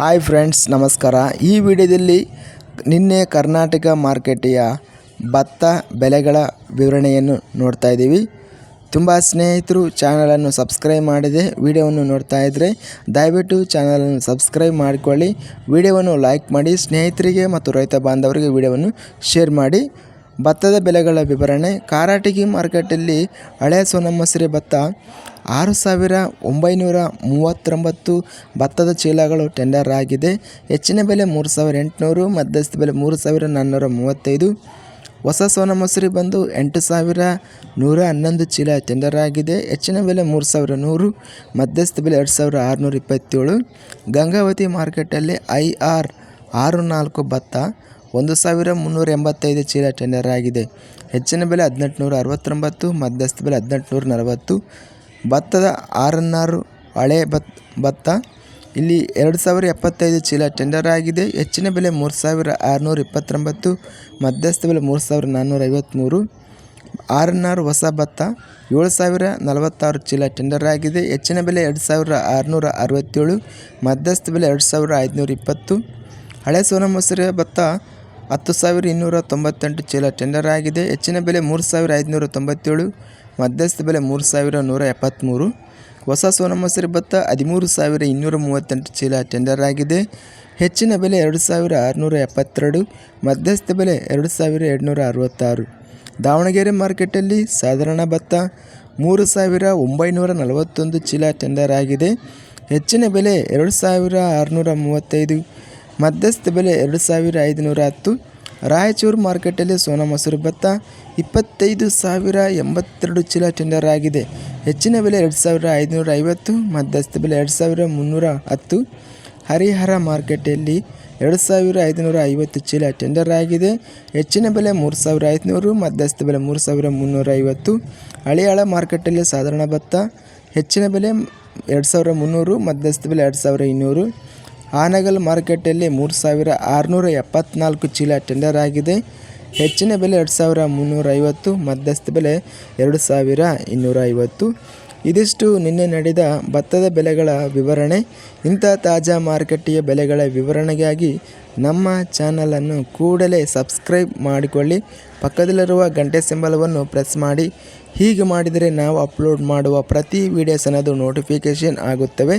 Hi friends ನಮಸ್ಕಾರ. ಈ ವಿಡಿಯೋದಲ್ಲಿ ನಿನ್ನೆ ಕರ್ನಾಟಕ ಮಾರ್ಕೆಟಿಯ ಭತ್ತ ಬೆಲೆಗಳ ವಿವರಣೆಯನ್ನು ನೋಡ್ತಾ ಇದ್ದೀವಿ. ತುಂಬ ಸ್ನೇಹಿತರು ಚಾನಲನ್ನು ಸಬ್ಸ್ಕ್ರೈಬ್ ಮಾಡಿದೆ. ವಿಡಿಯೋವನ್ನು ನೋಡ್ತಾ ಇದ್ದರೆ ದಯವಿಟ್ಟು ಚಾನಲನ್ನು ಸಬ್ಸ್ಕ್ರೈಬ್ ಮಾಡಿಕೊಳ್ಳಿ. ವಿಡಿಯೋವನ್ನು ಲೈಕ್ ಮಾಡಿ, ಸ್ನೇಹಿತರಿಗೆ ಮತ್ತು ರೈತ ಬಾಂಧವರಿಗೆ ವಿಡಿಯೋವನ್ನು ಶೇರ್ ಮಾಡಿ. ಭತ್ತದ ಬೆಲೆಗಳ ವಿವರಣೆ. ಕಾರಾಟಗಿ ಮಾರ್ಕೆಟಲ್ಲಿ ಹಳೆ ಸೋನಮಸೂರಿ ಭತ್ತ ಆರು ಸಾವಿರ ಒಂಬೈನೂರ ಮೂವತ್ತೊಂಬತ್ತು. ಭತ್ತದ ಚೀಲಗಳು ಟೆಂಡರ್ ಆಗಿದೆ. ಹೆಚ್ಚಿನ ಬೆಲೆ ಮೂರು ಸಾವಿರ ಎಂಟುನೂರು, ಮಧ್ಯಸ್ಥ ಬೆಲೆ ಮೂರು ಸಾವಿರ ನಾನ್ನೂರ ಮೂವತ್ತೈದು. ಹೊಸ ಸೋನಮಸಿರಿ ಮಸೂರಿ ಬಂದು ಎಂಟು ಸಾವಿರ ನೂರ ಹನ್ನೊಂದು ಚೀಲ ಟೆಂಡರ್ ಆಗಿದೆ. ಹೆಚ್ಚಿನ ಬೆಲೆ ಮೂರು ಸಾವಿರ ನೂರು, ಮಧ್ಯಸ್ಥ ಬೆಲೆ ಎರಡು ಸಾವಿರ ಆರುನೂರ ಇಪ್ಪತ್ತೇಳು. ಗಂಗಾವತಿ ಮಾರ್ಕೆಟಲ್ಲಿ ಐ ಆರ್ ಆರು ನಾಲ್ಕು ಭತ್ತ ಒಂದು ಸಾವಿರ ಮುನ್ನೂರ ಎಂಬತ್ತೈದು ಚೀಲ ಟೆಂಡರ್ ಆಗಿದೆ. ಹೆಚ್ಚಿನ ಬೆಲೆ ಹದಿನೆಂಟುನೂರ ಅರವತ್ತೊಂಬತ್ತು, ಮಧ್ಯಸ್ಥ ಬೆಲೆ ಹದಿನೆಂಟುನೂರ ನಲವತ್ತು, ಭತ್ತದ ಆರನ್ನಾರು ಹಳೆ ಭತ್, ಭತ್ತ. ಇಲ್ಲಿ ಎರಡು ಸಾವಿರ ಎಪ್ಪತ್ತೈದು ಚೀಲ ಟೆಂಡರ್ ಆಗಿದೆ. ಹೆಚ್ಚಿನ ಬೆಲೆ ಮೂರು ಸಾವಿರ ಆರುನೂರ ಇಪ್ಪತ್ತೊಂಬತ್ತು, ಮಧ್ಯಸ್ಥ ಬೆಲೆ ಮೂರು ಸಾವಿರ ನಾನ್ನೂರ ಐವತ್ತ್ಮೂರು ಆರನ್ನಾರು ಹೊಸ ಭತ್ತ. ಏಳು ಸಾವಿರ ನಲವತ್ತಾರು ಚೀಲ ಟೆಂಡರ್ ಆಗಿದೆ. ಹೆಚ್ಚಿನ ಬೆಲೆ ಎರಡು ಸಾವಿರ ಆರುನೂರ ಅರವತ್ತೇಳು, ಮಧ್ಯಸ್ಥ ಬೆಲೆ ಎರಡು ಸಾವಿರ ಐದುನೂರ ಇಪ್ಪತ್ತು. ಹಳೆ ಸೋನಾ ಭತ್ತ ಹತ್ತು ಸಾವಿರ ಇನ್ನೂರ ತೊಂಬತ್ತೆಂಟು ಚೀಲ ಟೆಂಡರ್ ಆಗಿದೆ. ಹೆಚ್ಚಿನ ಬೆಲೆ ಮೂರು ಸಾವಿರ ಐದುನೂರ ತೊಂಬತ್ತೇಳು, ಮಧ್ಯಸ್ಥ ಬೆಲೆ ಮೂರು ಸಾವಿರ ನೂರ ಎಪ್ಪತ್ತ್ಮೂರು. ಹೊಸ ಸೋನಮಸರಿ ಮಸೂರಿ ಭತ್ತ ಹದಿಮೂರು ಸಾವಿರ ಇನ್ನೂರ ಮೂವತ್ತೆಂಟು ಚೀಲ ಟೆಂಡರ್ ಆಗಿದೆ. ಹೆಚ್ಚಿನ ಬೆಲೆ ಎರಡು ಸಾವಿರ ಆರುನೂರ ಎಪ್ಪತ್ತೆರಡು, ಮಧ್ಯಸ್ಥ ಬೆಲೆ ಎರಡು ಸಾವಿರ ಎರಡುನೂರ ಅರವತ್ತಾರು. ದಾವಣಗೆರೆ ಮಾರ್ಕೆಟಲ್ಲಿ ಸಾಧಾರಣ ಭತ್ತ ಮೂರು ಸಾವಿರ ಒಂಬೈನೂರ ನಲವತ್ತೊಂದು ಚೀಲ ಟೆಂಡರ್ ಆಗಿದೆ. ಹೆಚ್ಚಿನ ಬೆಲೆ ಎರಡು ಸಾವಿರ ಆರುನೂರ ಮೂವತ್ತೈದು ಮಧ್ಯಸ್ಥ ಬೆಲೆ ಎರಡು ಸಾವಿರ ಐದುನೂರ ಹತ್ತು, ರಾಯಚೂರು ಮಾರ್ಕೆಟಲ್ಲಿ ಸೋನಾ ಮಸೂರು ಭತ್ತ ಇಪ್ಪತ್ತೈದು ಸಾವಿರ ಎಂಬತ್ತೆರಡು ಚೀಲ ಟೆಂಡರ್ ಆಗಿದೆ. ಹೆಚ್ಚಿನ ಬೆಲೆ ಎರಡು ಸಾವಿರ ಐದುನೂರ ಐವತ್ತು, ಮಧ್ಯಸ್ಥ ಬೆಲೆ ಎರಡು ಸಾವಿರ ಮುನ್ನೂರ ಹತ್ತು. ಹರಿಹರ ಮಾರ್ಕೆಟಲ್ಲಿ ಎರಡು ಸಾವಿರ ಐದುನೂರ ಐವತ್ತು ಚೀಲ ಟೆಂಡರ್ ಆಗಿದೆ. ಹೆಚ್ಚಿನ ಬೆಲೆ ಮೂರು ಸಾವಿರ ಐದುನೂರು, ಮಧ್ಯಸ್ಥ ಬೆಲೆ ಮೂರು ಸಾವಿರ ಮುನ್ನೂರ ಐವತ್ತು. ಹಳಿಯಾಳ ಮಾರ್ಕೆಟಲ್ಲಿ ಸಾಧಾರಣ ಭತ್ತ, ಹೆಚ್ಚಿನ ಬೆಲೆ ಎರಡು ಸಾವಿರ ಮುನ್ನೂರು, ಮಧ್ಯಸ್ಥ ಬೆಲೆ ಎರಡು ಸಾವಿರ ಇನ್ನೂರು. ಆನಗಲ್ ಮಾರುಕಟ್ಟೆಯಲ್ಲಿ ಮೂರು ಸಾವಿರ ಆರುನೂರ ಎಪ್ಪತ್ನಾಲ್ಕು ಚೀಲ ಟೆಂಡರ್ ಆಗಿದೆ. ಹೆಚ್ಚಿನ ಬೆಲೆ ಎರಡು ಸಾವಿರ ಮುನ್ನೂರ ಐವತ್ತು ಮಧ್ಯಸ್ಥ ಬೆಲೆ ಎರಡು ಸಾವಿರ ಇನ್ನೂರ ಐವತ್ತು ಇದಿಷ್ಟು ನಿನ್ನೆ ನಡೆದ ಭತ್ತದ ಬೆಲೆಗಳ ವಿವರಣೆ. ಇಂಥ ತಾಜಾ ಮಾರುಕಟ್ಟೆಯ ಬೆಲೆಗಳ ವಿವರಣೆಗಾಗಿ ನಮ್ಮ ಚಾನಲನ್ನು ಕೂಡಲೇ ಸಬ್ಸ್ಕ್ರೈಬ್ ಮಾಡಿಕೊಳ್ಳಿ. ಪಕ್ಕದಲ್ಲಿರುವ ಗಂಟೆ ಸಿಂಬಲವನ್ನು ಪ್ರೆಸ್ ಮಾಡಿ. ಹೀಗೆ ಮಾಡಿದರೆ ನಾವು ಅಪ್ಲೋಡ್ ಮಾಡುವ ಪ್ರತಿ ವೀಡಿಯೋಸ್ ಅನ್ನೋದು ನೋಟಿಫಿಕೇಷನ್ ಆಗುತ್ತವೆ.